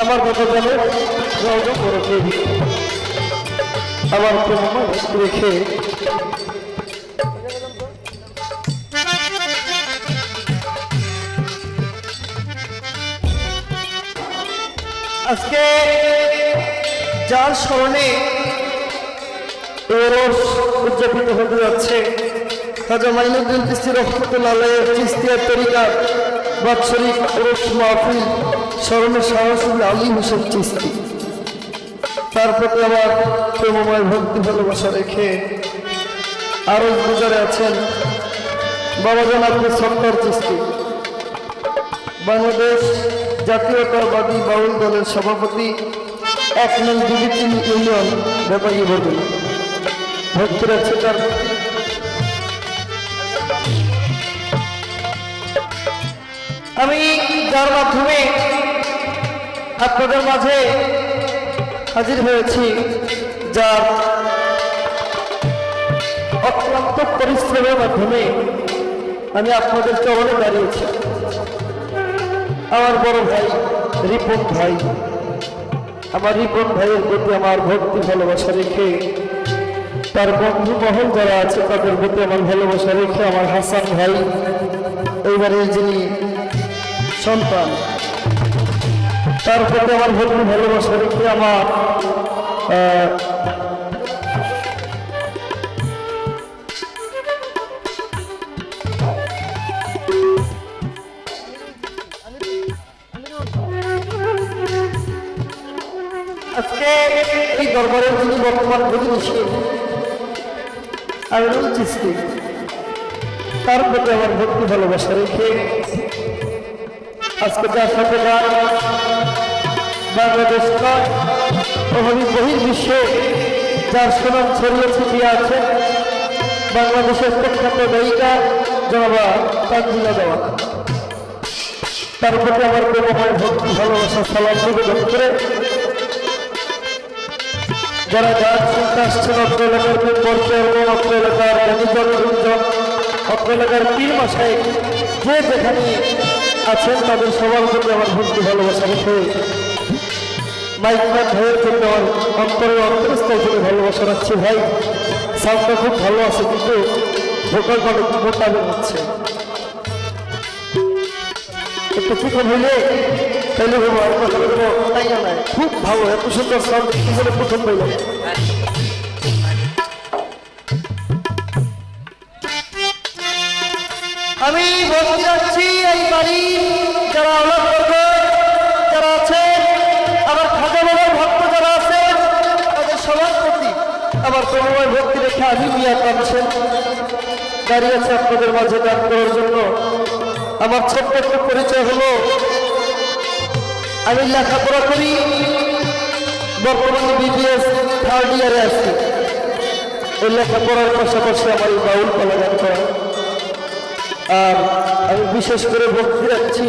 আমার কথা জানে রওজা আমার ভক্তি রেখে আজকে যার স্মরণে উদযাপিত হতে যাচ্ছে খাজা মাইনুদ্দিন চিস্তি রহমতুল্লাহ চিস্তিয়ার তরিকার বাৎসরিক ওরস মাহফিল স্মরণে সাহসুল আলী হোসেন চিস্তি। তার প্রতি আমার প্রেমময় ভক্তি ভালোবাসা রেখে আরও গুজারে আছেন বাবা জনাবুল সত্তর চিস্তি। বাংলাদেশ জাতীয়তাবাদী বাউল দলের সভাপতি, এক নং ডিভিশন ইউনিয়ন ব্যাপারী বলবেন ভক্তরা তার আমি যার মাধ্যমে আপনাদের মাঝে হাজির হয়েছি, যার অক্লান্ত পরিশ্রমের মাধ্যমে আমি আপনাদের চরণে দাঁড়িয়েছি। আমার বড় ভাই রিপন ভাই, আমার রিপন ভাইয়ের প্রতি আমার ভক্তি, ভালোবাসা রেখে তার বন্ধু মহল যারা আছে, তাদের প্রতি আমার ভালোবাসা রেখে আমার হাসান ভাই, এইবারের যিনি সন্তান। তার প্রতি আমার ভক্তি ভালোবাসা রেখে আমার এই দরবারের যিনি বর্তমান আমিরুল চিস্তি তার প্রতি আমার ভক্তি ভালোবাসা রেখে আজকে যার সাথে গান যার সুনাম ছড়িয়ে ছিটিয়ে আছে, বাংলাদেশের প্রখ্যাত গায়িকা জনাবা দেওয়া তার আমার প্রেমময় ভক্তি, ভালোবাসা, সালাম যারা গান শুনতে আসছেন অত্র এলাকার পরিচয় এবং অত্র এলাকার যেখানে আছেন তাদের সবার প্রতি আমার ভক্তি ভালোবাসা রেখে মাইকম্যান ভাইয়ের জন্য আমার অন্তরের অন্তরস্থল থেকে ভালোবাসা রাখছি ভাই। সাউন্ডটা খুব ভালো আছে কিন্তু ভোকাল অনেক মোটা হচ্ছে একটু চিকন হইলে তাইলে খুব ভালো এত সুন্দর সাউন্ড কি করে প্রথম হইল আমি বলতে যাচ্ছি এই বাড়ি যারা করবে, যারা আছে আমার খাজা বাবার ভক্ত যারা আছে, তাদের সবার প্রতি আমার প্রণয় ভক্তি রেখে আমি মিয়া কামছেন দাঁড়িয়ে আছে আপনাদের মাঝে দান করার জন্য। আমার ছোট্ট একটা পরিচয় হলো, আমি লেখাপড়া করি, বর্তমানে বিবিএস থার্ড ইয়ারে আছি। এই লেখাপড়ার পাশাপাশি আমার এই বাউল গান করা। আমি বিশেষ করে বলতে রাখছি।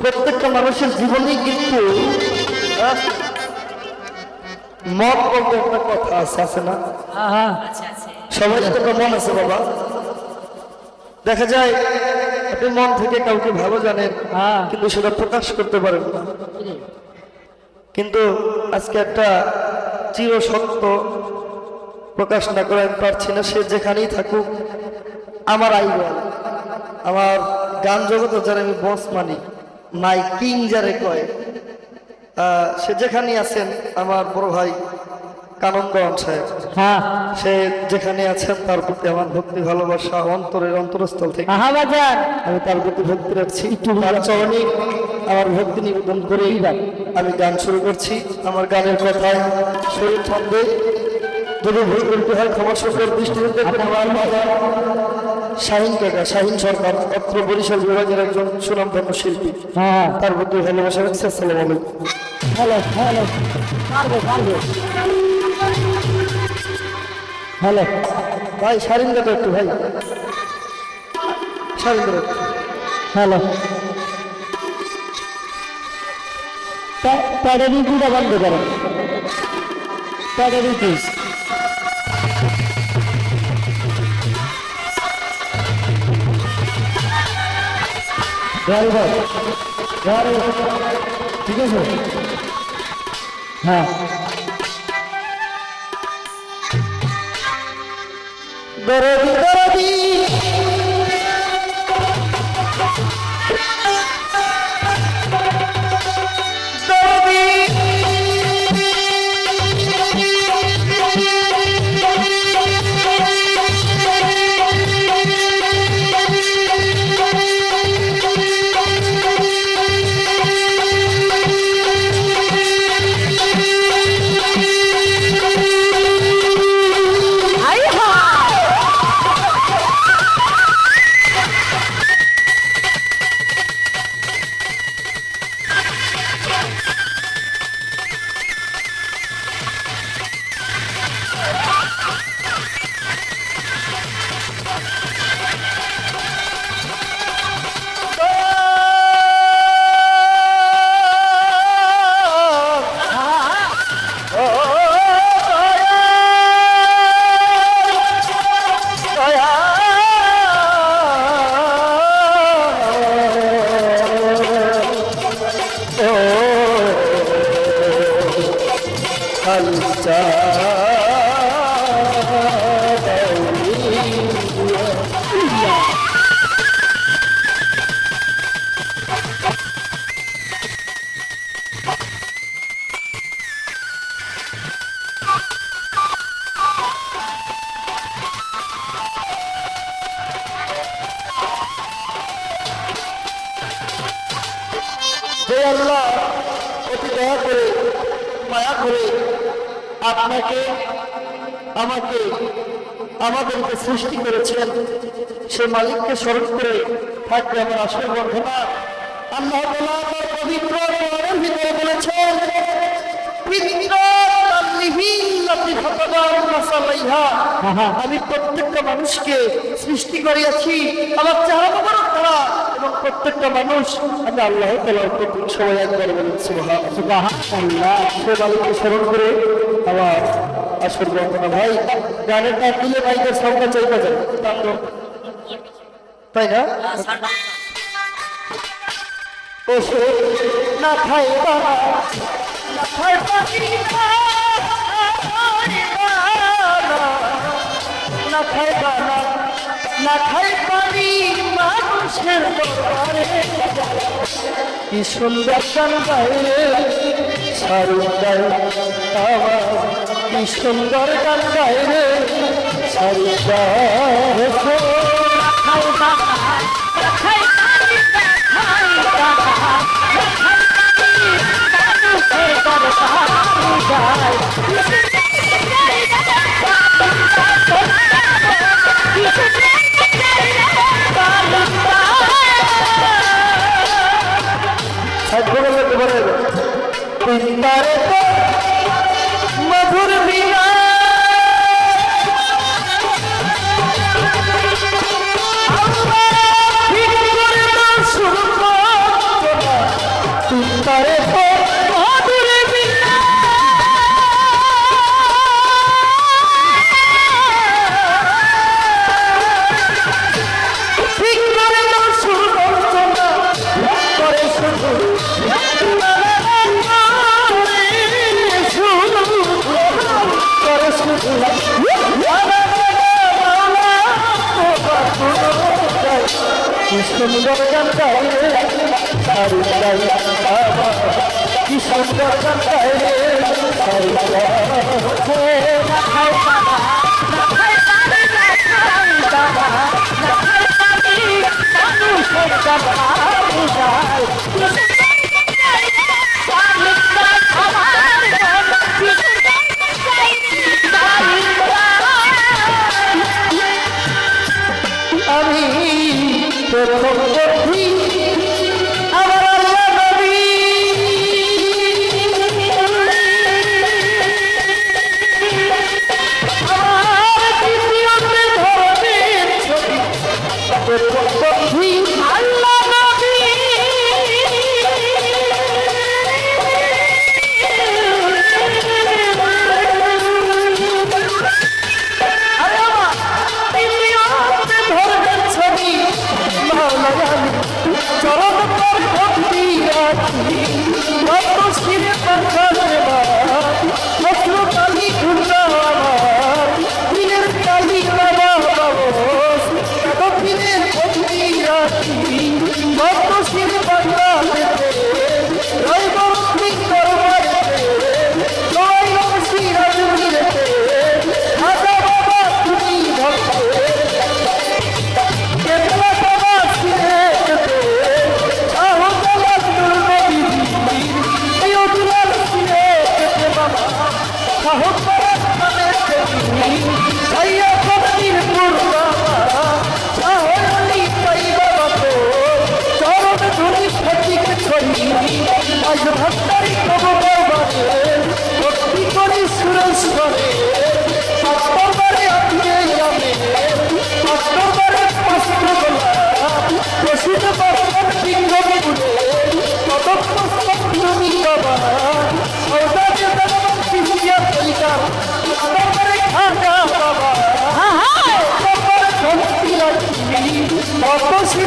প্রত্যেকটা মানুষের জীবনেই কিন্তু মত বলতে একটা কথা আছে আছে না? সবাই তো মন আছে বাবা। দেখা যায় আপনি মন থেকে কাউকে ভালো জানেন কিন্তু সেটা প্রকাশ করতে পারেন না। কিন্তু আজকে একটা চির সত্য প্রকাশ না করে আমি পারছি না সে যেখানেই থাকুক আমার আইডল আমার গান জগতে যারা আমি বস মানি মাই কিং যারে কয় সে যেখানেই আছেন আমার বড় ভাই কানন্দন সাহেব। হ্যাঁ। সে যেখানে আছেন তার প্রতি আমার ভক্তি ভালোবাসা অন্তরের অন্তরস্থল থেকে। আমি তার প্রতি ভক্তি রাখছি। তার চরণে আমার ভক্তি নিবেদন করে আমি গান শুরু করছি। আমার গানের কথায় শরীর ছন্দে যদি ভুল করতে হয় ক্ষমা সুন্দর দৃষ্টিতে দেখবেন। আমার মাথা শাহিন কাকা শাহিন সরকার অত্র বরিশাল বিভাগের একজন সুনামধন্য শিল্পী। হ্যাঁ। তার প্রতি ভালোবাসা রাখছি আসসালামু আলাইকুম হ্যালো হ্যালো। পারবে পারবে। হ্যালো। ভাই শাহিন কাকা একটু ভাই। শাহিন কাকা হ্যালো। প্যাডেরি দুটা বন্ধ করো। প্যাডেরি প্লিজ ভেরি গুড ভেরি ঠিক আছে হ্যাঁ দরদি মায়া করে আপনাকে আমাকে আমাদেরকে সৃষ্টি করেছেন। সে মালিককে স্মরণ করে থাকবে আমার আসল বন্ধনা আল্লাহ পবিত্র কোরআনের ভিতরে বলেছেন তাল্লিহিল্লাতি ফাতাদার আমি প্রত্যেকটা মানুষকে সৃষ্টি করিয়াছি আমার চেহারা প্রত্যেকটা মানুষ আমি আল্লাহ সবাই একবার বলেন স্মরণ করে আমার আসল বন্ধনা ভাই ভাইদের সঙ্গে চাইতে যায় তাই না? না খাই না খাই দরবারে। কি সুন্দর গান গাইলে সারু গাই আমার কি সুন্দর গান গাইলে সারু সুন্দর গান গাইলে সারি গাই কি সুন্দর গান গাইলে সারি আমি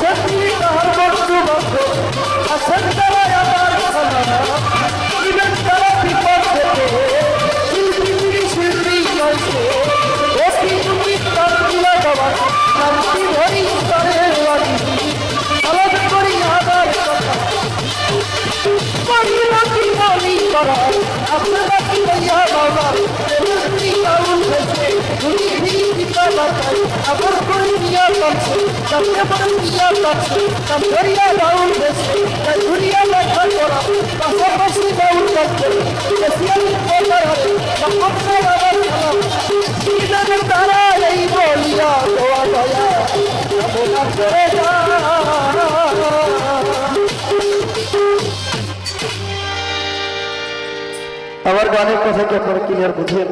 আসেন তাহার বস্তু বন্ধ আসেন करछी सबके पंडिया करछी सब गरिया बाउल देसी सब दुनिया में घर कोरा बसर बसी बाउल करछी जसियन कोटर हटे बखम से अगर खला सीधा में तारा नहीं बोलिया गोवा गया बोला करेगा আমার গানের কথাকে আপনারা ক্লিয়ার বুঝেন